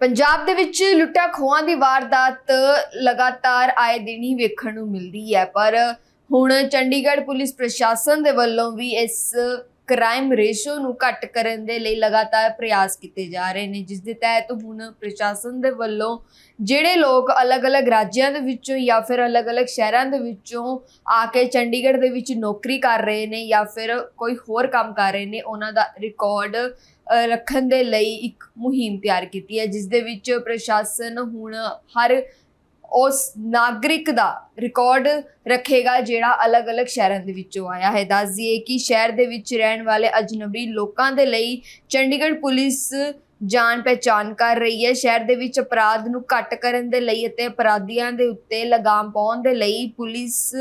ਪੰਜਾਬ ਦੇ ਵਿੱਚ ਲੁੱਟਾਂ ਖੋਹਾਂ ਦੀ ਵਾਰਦਾਤ ਲਗਾਤਾਰ ਆਏ ਦਿਨ ਹੀ ਵੇਖਣ ਨੂੰ ਮਿਲਦੀ ਹੈ, ਪਰ ਹੁਣ ਚੰਡੀਗੜ੍ਹ ਪੁਲਿਸ ਪ੍ਰਸ਼ਾਸਨ ਦੇ ਵੱਲੋਂ ਵੀ ਇਸ ਕ੍ਰਾਈਮ ਰੇਸ਼ੋ ਨੂੰ ਘੱਟ ਕਰਨ ਦੇ ਲਈ ਲਗਾਤਾਰ ਪ੍ਰਯਾਸ ਕੀਤੇ ਜਾ ਰਹੇ ਨੇ, ਜਿਸ ਦੇ ਤਹਿਤ ਹੁਣ ਪ੍ਰਸ਼ਾਸਨ ਦੇ ਵੱਲੋਂ ਜਿਹੜੇ ਲੋਕ ਅਲੱਗ-ਅਲੱਗ ਰਾਜਿਆਂ ਦੇ ਵਿੱਚੋਂ ਜਾਂ ਫਿਰ ਅਲੱਗ-ਅਲੱਗ ਸ਼ਹਿਰਾਂ ਦੇ ਵਿੱਚੋਂ ਆ ਕੇ ਚੰਡੀਗੜ੍ਹ ਦੇ ਵਿੱਚ ਨੌਕਰੀ ਕਰ ਰਹੇ ਨੇ ਜਾਂ ਫਿਰ ਕੋਈ ਹੋਰ ਕੰਮ ਕਰ ਰਹੇ ਨੇ, ਉਹਨਾਂ ਦਾ ਰਿਕਾਰਡ ਰੱਖਣ ਦੇ ਲਈ ਇੱਕ ਮੁਹਿੰਮ ਤਿਆਰ ਕੀਤੀ ਹੈ, ਜਿਸ ਦੇ ਵਿੱਚ ਪ੍ਰਸ਼ਾਸਨ ਹੁਣ ਹਰ ਉਸ ਨਾਗਰਿਕ ਦਾ ਰਿਕਾਰਡ ਰੱਖੇਗਾ ਜਿਹੜਾ ਅਲੱਗ-ਅਲੱਗ ਸ਼ਹਿਰਾਂ ਦੇ ਵਿੱਚੋਂ ਆਇਆ ਹੈ। ਦੱਸ ਦਈਏ ਕਿ ਸ਼ਹਿਰ ਦੇ ਵਿੱਚ ਰਹਿਣ ਵਾਲੇ ਅਜਨਬੀ ਲੋਕਾਂ ਦੇ ਲਈ ਚੰਡੀਗੜ੍ਹ ਪੁਲਿਸ ਜਾਣ ਪਹਿਚਾਨ ਕਰ ਰਹੀ ਹੈ। ਸ਼ਹਿਰ ਦੇ ਵਿੱਚ ਅਪਰਾਧ ਨੂੰ ਘੱਟ ਕਰਨ ਦੇ ਲਈ ਅਤੇ ਅਪਰਾਧੀਆਂ ਦੇ ਉੱਤੇ ਲਗਾਮ ਪਾਉਣ ਦੇ ਲਈ ਪੁਲਿਸ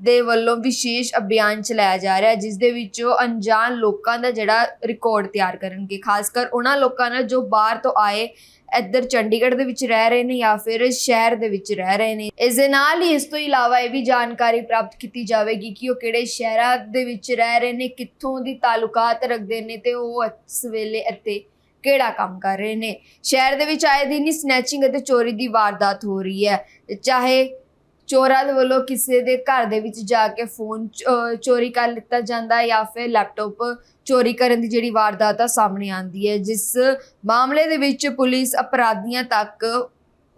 ਦੇ ਵੱਲੋਂ ਵਿਸ਼ੇਸ਼ ਅਭਿਆਨ ਚਲਾਇਆ ਜਾ ਰਿਹਾ ਹੈ, ਜਿਸ ਦੇ ਵਿੱਚ ਉਹ ਅਣਜਾਣ ਲੋਕਾਂ ਦਾ ਜਿਹੜਾ ਰਿਕਾਰਡ ਤਿਆਰ ਕਰਨਗੇ। ਖਾਸ ਕਰ ਉਹਨਾਂ ਲੋਕਾਂ ਨਾਲ ਜੋ ਬਾਹਰ ਤੋਂ ਆਏ ਇੱਧਰ ਚੰਡੀਗੜ੍ਹ ਦੇ ਵਿੱਚ ਰਹਿ ਰਹੇ ਨੇ ਜਾਂ ਫਿਰ ਸ਼ਹਿਰ ਦੇ ਵਿੱਚ ਰਹਿ ਰਹੇ ਨੇ। ਇਸ ਦੇ ਨਾਲ ਹੀ ਇਸ ਤੋਂ ਇਲਾਵਾ ਇਹ ਵੀ ਜਾਣਕਾਰੀ ਪ੍ਰਾਪਤ ਕੀਤੀ ਜਾਵੇਗੀ ਕਿ ਉਹ ਕਿਹੜੇ ਸ਼ਹਿਰਾਂ ਦੇ ਵਿੱਚ ਰਹਿ ਰਹੇ ਨੇ, ਕਿੱਥੋਂ ਦੀ ਤਾਲੁਕਾਤ ਰੱਖਦੇ ਨੇ ਤੇ ਉਹ ਇਸ ਵੇਲੇ ਇੱਥੇ ਕਿਹੜਾ ਕੰਮ ਕਰ ਰਹੇ ਨੇ? ਸ਼ਹਿਰ ਦੇ ਵਿੱਚ ਆਏ ਦਿਨ ਹੀ ਸਨੈਚਿੰਗ ਅਤੇ ਚੋਰੀ ਦੀ ਵਾਰਦਾਤ ਹੋ ਰਹੀ ਹੈ। ਚਾਹੇ ਚੋਰਾਂ ਦੇ ਵੱਲੋਂ ਕਿਸੇ ਦੇ ਘਰ ਦੇ ਵਿੱਚ ਜਾ ਕੇ ਫੋਨ ਚ- ਚੋਰੀ ਕਰ ਲਿੱਤਾ ਜਾਂਦਾ ਹੈ ਜਾਂ ਫਿਰ ਲੈਪਟਾਪ ਚੋਰੀ ਕਰਨ ਦੀ ਜਿਹੜੀ ਵਾਰਦਾਤ ਆ ਸਾਹਮਣੇ ਆਉਂਦੀ ਹੈ, ਜਿਸ ਮਾਮਲੇ ਦੇ ਵਿੱਚ ਪੁਲਿਸ ਅਪਰਾਧੀਆਂ ਤੱਕ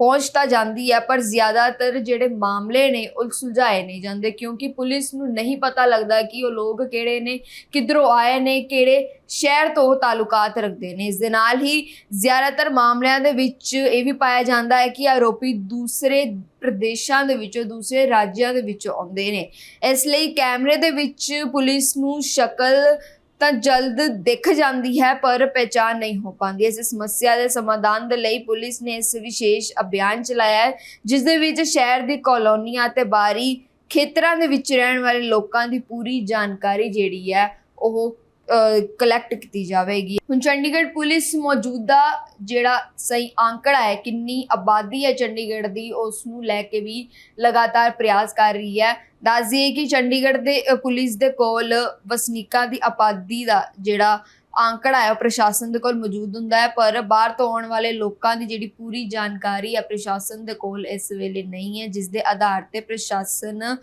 ਪਹੁੰਚ ਤਾਂ ਜਾਂਦੀ ਹੈ, ਪਰ ਜ਼ਿਆਦਾਤਰ ਜਿਹੜੇ ਮਾਮਲੇ ਨੇ, ਉਹ ਸੁਲਝਾਏ ਨਹੀਂ ਜਾਂਦੇ ਕਿਉਂਕਿ ਪੁਲਿਸ ਨੂੰ ਨਹੀਂ ਪਤਾ ਲੱਗਦਾ ਕਿ ਉਹ ਲੋਕ ਕਿਹੜੇ ਨੇ, ਕਿੱਧਰੋਂ ਆਏ ਨੇ, ਕਿਹੜੇ ਸ਼ਹਿਰ ਤੋਂ ਤਾਲੁਕਾਤ ਰੱਖਦੇ ਨੇ। ਇਸ ਦੇ ਨਾਲ ਹੀ ਜ਼ਿਆਦਾਤਰ ਮਾਮਲਿਆਂ ਦੇ ਵਿੱਚ ਇਹ ਵੀ ਪਾਇਆ ਜਾਂਦਾ ਹੈ ਕਿ ਆਰੋਪੀ ਦੂਸਰੇ ਪ੍ਰਦੇਸ਼ਾਂ ਦੇ ਵਿੱਚੋਂ, ਦੂਸਰੇ ਰਾਜਾਂ ਦੇ ਵਿੱਚੋਂ ਆਉਂਦੇ ਨੇ। ਇਸ ਲਈ ਕੈਮਰੇ ਦੇ ਵਿੱਚ ਪੁਲਿਸ ਨੂੰ ਸ਼ਕਲ ਤਾਂ ਜਲਦ ਦਿਖ ਜਾਂਦੀ ਹੈ, ਪਰ ਪਹਿਚਾਨ ਨਹੀਂ ਹੋ ਪਾਉਂਦੀ। ਇਸ ਸਮੱਸਿਆ ਦੇ ਸਮਾਧਾਨ ਦੇ ਲਈ ਪੁਲਿਸ ਨੇ ਇਸ ਵਿਸ਼ੇਸ਼ ਅਭਿਆਨ ਚਲਾਇਆ ਹੈ, ਜਿਸ ਦੇ ਵਿੱਚ ਸ਼ਹਿਰ ਦੀ ਕਲੋਨੀਆਂ ਤੇ ਬਾਰੀ ਖੇਤਰਾਂ ਦੇ ਵਿੱਚ ਰਹਿਣ ਵਾਲੇ ਲੋਕਾਂ ਦੀ ਪੂਰੀ ਜਾਣਕਾਰੀ ਜਿਹੜੀ ਹੈ, ਉਹ ਕਲੈਕਟ ਕੀਤੀ ਜਾਵੇਗੀ। ਹੁਣ ਚੰਡੀਗੜ੍ਹ ਪੁਲਿਸ ਮੌਜੂਦਾ ਜਿਹੜਾ ਸਹੀ ਆંકੜਾ ਹੈ, ਕਿੰਨੀ ਆਬਾਦੀ ਹੈ ਚੰਡੀਗੜ੍ਹ ਦੀ ਉਸ ਨੂੰ ਲੈ ਕੇ ਵੀ ਲਗਾਤਾਰ ਪ੍ਰਯਾਸ ਕਰ ਰਹੀ ਹੈ। ਦੱਸ ਦਈਏ ਕਿ ਚੰਡੀਗੜ੍ਹ ਦੇ ਪੁਲਿਸ ਦੇ ਕੋਲ ਵਸਨੀਕਾਂ ਦੀ ਆਬਾਦੀ ਦਾ ਜਿਹੜਾ ਆંકੜਾ ਹੈ, ਉਹ ਪ੍ਰਸ਼ਾਸਨ ਦੇ ਕੋਲ ਮੌਜੂਦ ਹੁੰਦਾ ਹੈ, ਪਰ ਬਾਹਰ ਤੋਂ ਆਉਣ ਵਾਲੇ ਲੋਕਾਂ ਦੀ ਜਿਹੜੀ ਪੂਰੀ ਜਾਣਕਾਰੀ ਹੈ, ਪ੍ਰਸ਼ਾਸਨ ਦੇ ਕੋਲ ਇਸ ਵੇਲੇ ਨਹੀਂ ਹੈ, ਜਿਸ ਦੇ ਆਧਾਰ ਤੇ ਪ੍ਰਸ਼ਾਸਨ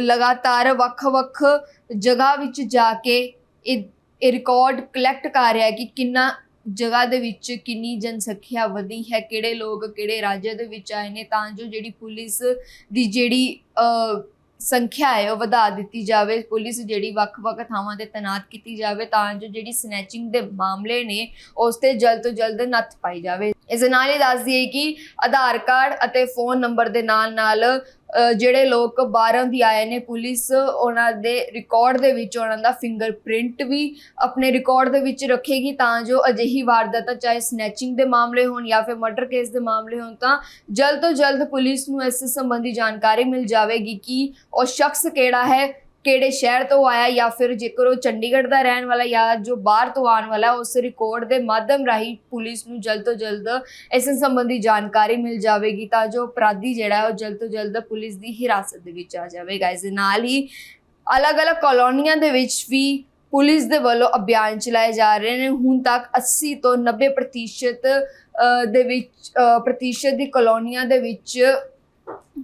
ਲਗਾਤਾਰ ਵੱਖ-ਵੱਖ ਜਗ੍ਹਾ ਵਿੱਚ ਜਾ ਕੇ ਇਹ ਇਹ ਰਿਕਾਰਡ ਕਲੈਕਟ ਕਰ ਰਿਹਾ ਕਿ ਕਿੰਨਾ ਜਗ੍ਹਾ ਦੇ ਵਿੱਚ ਕਿੰਨੀ ਜਨਸੰਖਿਆ ਵਧੀ ਹੈ, ਕਿਹੜੇ ਲੋਕ ਕਿਹੜੇ ਰਾਜ ਦੇ ਵਿੱਚ ਆਏ ਨੇ ਤਾਂ ਜੋ ਜਿਹੜੀ ਪੁਲਿਸ ਦੀ ਜਿਹੜੀ ਸੰਖਿਆ ਹੈ ਉਹ ਵਧਾ ਦਿੱਤੀ ਜਾਵੇ, ਪੁਲਿਸ ਜਿਹੜੀ ਵੱਖ-ਵੱਖ ਥਾਵਾਂ ਤੇ ਤਾਇਨਾਤ ਕੀਤੀ ਜਾਵੇ ਤਾਂ ਜੋ ਜਿਹੜੀ ਸਨੈਚਿੰਗ ਦੇ ਮਾਮਲੇ ਨੇ ਉਸ ਤੇ ਜਲਦ ਤੋਂ ਜਲਦ ਨੱਥ ਪਾਈ ਜਾਵੇ। ਇਸ ਦੇ ਨਾਲ ਹੀ ਦੱਸ ਦਈਏ ਕਿ ਆਧਾਰ ਕਾਰਡ ਅਤੇ ਫੋਨ ਨੰਬਰ ਦੇ ਨਾਲ ਨਾਲ ਜਿਹੜੇ ਲੋਕ ਬਾਹਰੋਂ ਦੀ ਆਏ ਨੇ ਪੁਲਿਸ, ਉਹਨਾਂ ਦੇ ਰਿਕਾਰਡ ਦੇ ਵਿੱਚ ਉਹਨਾਂ ਦਾ ਫਿੰਗਰਪ੍ਰਿੰਟ ਵੀ ਆਪਣੇ ਰਿਕਾਰਡ ਦੇ ਵਿੱਚ ਰੱਖੇਗੀ ਤਾਂ ਜੋ ਅਜਿਹੀ ਵਾਰਦਾਤਾਂ, ਚਾਹੇ ਸਨੈਚਿੰਗ ਦੇ ਮਾਮਲੇ ਹੋਣ ਜਾਂ ਫਿਰ ਮਰਡਰ ਕੇਸ ਦੇ ਮਾਮਲੇ ਹੋਣ, ਤਾਂ ਜਲਦ ਤੋਂ ਜਲਦ ਪੁਲਿਸ ਨੂੰ ਇਸ ਸੰਬੰਧੀ ਜਾਣਕਾਰੀ ਮਿਲ ਜਾਵੇਗੀ ਕਿ ਉਹ ਸ਼ਖਸ ਕਿਹੜਾ ਹੈ ਕਿਹੜੇ ਸ਼ਹਿਰ ਤੋਂ ਆਇਆ ਜਾਂ ਫਿਰ ਜੇਕਰ ਉਹ ਚੰਡੀਗੜ੍ਹ ਦਾ ਰਹਿਣ ਵਾਲਾ ਜਾਂ ਜੋ ਬਾਹਰ ਤੋਂ ਆਉਣ ਵਾਲਾ ਉਸ ਰਿਕਾਰਡ ਦੇ ਮਾਧਿਅਮ ਰਾਹੀਂ ਪੁਲਿਸ ਨੂੰ ਜਲਦ ਤੋਂ ਜਲਦ ਇਸ ਸੰਬੰਧੀ ਜਾਣਕਾਰੀ ਮਿਲ ਜਾਵੇਗੀ ਤਾਂ ਜੋ ਅਪਰਾਧੀ ਜਿਹੜਾ ਉਹ ਜਲਦ ਤੋਂ ਜਲਦ ਪੁਲਿਸ ਦੀ ਹਿਰਾਸਤ ਦੇ ਵਿੱਚ ਆ ਜਾਵੇਗਾ ਇਸ ਦੇ ਨਾਲ ਹੀ ਅਲੱਗ-ਅਲੱਗ ਕਲੋਨੀਆਂ ਦੇ ਵਿੱਚ ਵੀ ਪੁਲਿਸ ਦੇ ਵੱਲੋਂ ਅਭਿਆਨ ਚਲਾਏ ਜਾ ਰਹੇ ਨੇ। ਹੁਣ ਤੱਕ 80 ਤੋਂ 90% ਪ੍ਰਤੀਸ਼ਤ, ਦੇ ਵਿੱਚ ਪ੍ਰਤੀਸ਼ਤ ਦੀ ਕਲੋਨੀਆਂ ਦੇ ਵਿੱਚ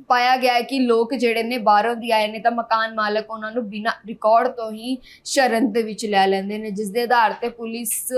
ਪਾਇਆ ਗਿਆ ਹੈ ਕਿ ਲੋਕ ਜਿਹੜੇ ਨੇ ਬਾਹਰੋਂ ਦੀ ਆਏ ਨੇ ਤਾਂ ਮਕਾਨ ਮਾਲਕ ਉਹਨਾਂ ਨੂੰ ਬਿਨਾਂ ਰਿਕਾਰਡ ਤੋਂ ਹੀ ਸ਼ਰਨ ਦੇ ਵਿੱਚ ਲੈ ਲੈਂਦੇ ਨੇ ਜਿਸ ਦੇ ਆਧਾਰ ਤੇ ਪੁਲਿਸ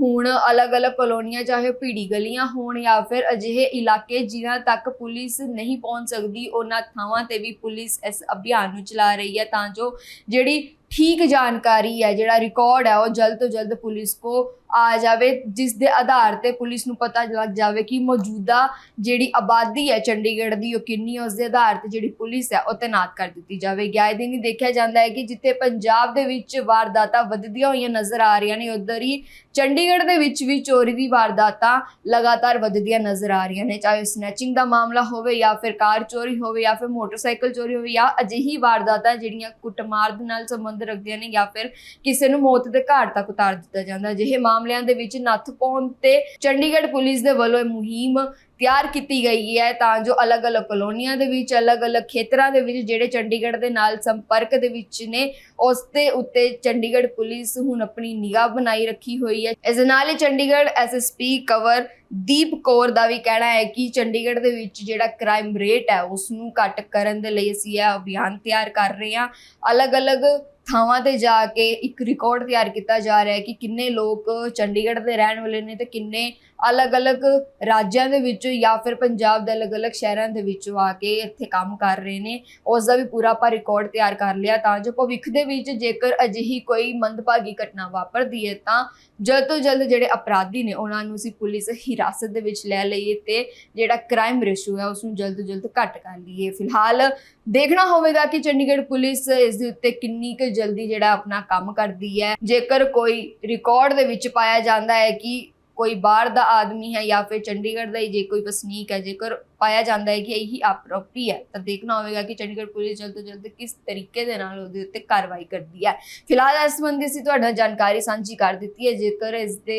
ਹੁਣ ਅਲੱਗ-ਅਲੱਗ ਕਲੋਨੀਆਂ, ਚਾਹੇ ਉਹ ਭੀੜੀ ਗਲੀਆਂ ਹੋਣ ਜਾਂ ਫਿਰ ਅਜਿਹੇ ਇਲਾਕੇ ਜਿਨ੍ਹਾਂ ਤੱਕ ਪੁਲਿਸ ਨਹੀਂ ਪਹੁੰਚ ਸਕਦੀ, ਉਹਨਾਂ ਥਾਵਾਂ ਤੇ ਵੀ ਪੁਲਿਸ ਇਸ ਅਭਿਆਨ ਨੂੰ ਚਲਾ ਰਹੀ ਹੈ ਤਾਂ ਜੋ ਜਿਹੜੀ ਠੀਕ ਜਾਣਕਾਰੀ ਹੈ, ਜਿਹੜਾ ਰਿਕਾਰਡ ਹੈ, ਉਹ ਜਲਦ ਤੋਂ ਜਲਦ ਪੁਲਿਸ ਕੋ ਆ ਜਾਵੇ, ਜਿਸ ਦੇ ਆਧਾਰ ਤੇ ਪੁਲਿਸ ਨੂੰ ਪਤਾ ਲੱਗ ਜਾਵੇ ਕਿ ਮੌਜੂਦਾ ਜਿਹੜੀ ਆਬਾਦੀ ਹੈ ਚੰਡੀਗੜ੍ਹ ਦੀ, ਉਹ ਕਿੰਨੀ ਹੈ ਉਸ ਦੇ ਆਧਾਰ ਤੇ ਜਿਹੜੀ ਪੁਲਿਸ ਹੈ, ਉਹ ਤੈਨਾਤ ਕਰ ਦਿੱਤੀ ਜਾਵੇਗੀ। ਆਏ ਦਿਨ ਹੀ ਦੇਖਿਆ ਜਾਂਦਾ ਹੈ ਕਿ ਜਿੱਥੇ ਪੰਜਾਬ ਦੇ ਵਿੱਚ ਵਾਰਦਾਤਾਂ ਵੱਧਦੀਆਂ ਹੋਈਆਂ ਨਜ਼ਰ ਆ ਰਹੀਆਂ ਨੇ, ਉਧਰ ਹੀ ਚੰਡੀਗੜ੍ਹ ਦੇ ਵਿੱਚ ਵੀ ਚੋਰੀ ਦੀ ਵਾਰਦਾਤਾਂ ਲਗਾਤਾਰ ਵੱਧਦੀਆਂ ਨਜ਼ਰ ਆ ਰਹੀਆਂ ਨੇ, ਚਾਹੇ ਸਨੈਚਿੰਗ ਦਾ ਮਾਮਲਾ ਹੋਵੇ ਜਾਂ ਫਿਰ ਕਾਰ ਚੋਰੀ ਹੋਵੇ ਜਾਂ ਫਿਰ ਮੋਟਰਸਾਈਕਲ ਚੋਰੀ ਹੋਵੇ ਜਾਂ ਅਜਿਹੀ ਵਾਰਦਾਤਾਂ ਜਿਹੜੀਆਂ ਕੁੱਟਮਾਰ ਦੇ ਨਾਲ ਸੰਬੰਧ ਰੱਖਦੀਆਂ ਨੇ ਜਾਂ ਫਿਰ ਕਿਸੇ ਨੂੰ ਮੌਤ ਦੇ ਘਾਟ ਤੱਕ ਉਤਾਰ ਦਿੱਤਾ ਜਾਂਦਾ। ਅਜਿਹੇ ਮਾਮਲਿਆਂ ਦੇ ਵਿੱਚ ਨੱਥ ਪਾਉਣ ਤੇ ਚੰਡੀਗੜ੍ਹ ਪੁਲਿਸ ਦੇ ਵੱਲੋਂ ਇਹ ਮੁਹਿੰਮ ਤਿਆਰ ਕੀਤੀ ਗਈ ਹੈ ਤਾਂ ਜੋ ਅਲੱਗ-ਅਲੱਗ ਕਲੋਨੀਆਂ ਦੇ ਵਿੱਚ, ਅਲੱਗ-ਅਲੱਗ ਖੇਤਰਾਂ ਦੇ ਵਿੱਚ ਜਿਹੜੇ ਚੰਡੀਗੜ੍ਹ ਦੇ ਨਾਲ ਸੰਪਰਕ ਦੇ ਵਿੱਚ ਨੇ, ਉਸ ਦੇ ਉੱਤੇ ਚੰਡੀਗੜ੍ਹ ਪੁਲਿਸ ਹੁਣ ਆਪਣੀ ਨਿਗਾਹ ਬਣਾਈ ਰੱਖੀ ਹੋਈ ਹੈ। ਇਸ ਦੇ ਨਾਲ ਹੀ Chandigarh S S P Kanwardeep Kaur ਦਾ ਵੀ ਕਹਿਣਾ ਹੈ ਕਿ ਚੰਡੀਗੜ੍ਹ ਦੇ ਵਿੱਚ ਜਿਹੜਾ ਕ੍ਰਾਈਮ ਰੇਟ ਹੈ ਉਸ ਨੂੰ ਘੱਟ ਕਰਨ ਦੇ ਲਈ ਅਸੀਂ ਇਹ ਅਭਿਆਨ ਤਿਆਰ ਕਰ ਰਹੇ ਹਾਂ। ਅਲੱਗ-ਅਲੱਗ ਥਾਵਾਂ ਤੇ ਜਾ ਕੇ ਇੱਕ ਰਿਕਾਰਡ ਤਿਆਰ ਕੀਤਾ ਜਾ ਰਿਹਾ ਹੈ ਕਿ ਕਿੰਨੇ ਲੋਕ ਚੰਡੀਗੜ੍ਹ ਦੇ ਰਹਿਣ ਵਾਲੇ ਨੇ ਤੇ ਕਿੰਨੇ ਅਲੱਗ-ਅਲੱਗ ਰਾਜਾਂ ਦੇ ਵਿੱਚੋਂ ਜਾਂ ਫਿਰ ਪੰਜਾਬ ਦੇ ਅਲੱਗ-ਅਲੱਗ ਸ਼ਹਿਰਾਂ ਦੇ ਵਿੱਚੋਂ ਆ ਕੇ ਇੱਥੇ ਕੰਮ ਕਰ ਰਹੇ ਨੇ। ਉਸ ਦਾ ਵੀ ਪੂਰਾ ਆਪਾਂ ਰਿਕਾਰਡ ਤਿਆਰ ਕਰ ਲਿਆ ਤਾਂ ਜੋ ਭਵਿੱਖ ਦੇ ਵਿੱਚ ਜੇਕਰ ਅਜਿਹੀ ਕੋਈ ਮੰਦਭਾਗੀ ਘਟਨਾ ਵਾਪਰਦੀ ਹੈ ਤਾਂ ਜਲਦ ਤੋਂ ਜਲਦ ਜਿਹੜੇ ਅਪਰਾਧੀ ਨੇ ਉਹਨਾਂ ਨੂੰ ਅਸੀਂ ਪੁਲਿਸ ਹਿਰਾਸਤ ਦੇ ਵਿੱਚ ਲੈ ਲਈਏ ਤੇ ਜਿਹੜਾ ਕ੍ਰਾਈਮ ਰੇਸ਼ੋ ਹੈ ਉਸ ਨੂੰ ਜਲਦ ਤੋਂ ਜਲਦ ਘੱਟ ਕਰ ਲਈਏ। ਫਿਲਹਾਲ ਦੇਖਣਾ ਹੋਵੇਗਾ ਕਿ ਚੰਡੀਗੜ੍ਹ ਪੁਲਿਸ ਇਸ ਦੇ ਉੱਤੇ ਕਿੰਨੀ ਕੁ ਜਲਦੀ ਜਿਹੜਾ ਆਪਣਾ ਕੰਮ ਕਰਦੀ ਹੈ। ਜੇਕਰ ਕੋਈ ਰਿਕਾਰਡ ਦੇ ਵਿੱਚ ਪਾਇਆ ਜਾਂਦਾ ਹੈ ਕਿ ਕੋਈ ਬਾਹਰ ਦਾ ਆਦਮੀ ਹੈ ਜਾਂ ਫਿਰ ਚੰਡੀਗੜ੍ਹ ਦਾ ਹੀ ਜੇ ਕੋਈ ਵਸਨੀਕ ਹੈ, ਜੇਕਰ ਪਾਇਆ ਜਾਂਦਾ ਹੈ ਕਿ ਇਹੀ ਪ੍ਰੋਪਰਟੀ ਹੈ, ਤਾਂ ਦੇਖਣਾ ਹੋਵੇਗਾ ਕਿ ਚੰਡੀਗੜ੍ਹ ਪੁਲਿਸ ਜਲਦ ਤੋਂ ਜਲਦ ਕਿਸ ਤਰੀਕੇ ਦੇ ਨਾਲ ਉਹਦੇ ਉੱਤੇ ਕਾਰਵਾਈ ਕਰਦੀ ਹੈ। ਫਿਲਹਾਲ ਇਸ ਸੰਬੰਧੀ ਅਸੀਂ ਤੁਹਾਡਾ ਜਾਣਕਾਰੀ ਸਾਂਝੀ ਕਰ ਦਿੱਤੀ ਹੈ। ਜੇਕਰ ਇਸ ਦੇ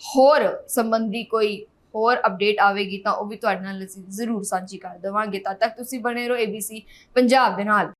ਹੋਰ ਸੰਬੰਧੀ ਕੋਈ ਹੋਰ ਅਪਡੇਟ ਆਵੇਗੀ ਤਾਂ ਉਹ ਵੀ ਤੁਹਾਡੇ ਨਾਲ ਅਸੀਂ ਜ਼ਰੂਰ ਸਾਂਝੀ ਕਰ ਦੇਵਾਂਗੇ। ਤਦ ਤੱਕ ਤੁਸੀਂ ਬਣੇ ਰਹੋ ABC ਪੰਜਾਬ ਦੇ ਨਾਲ।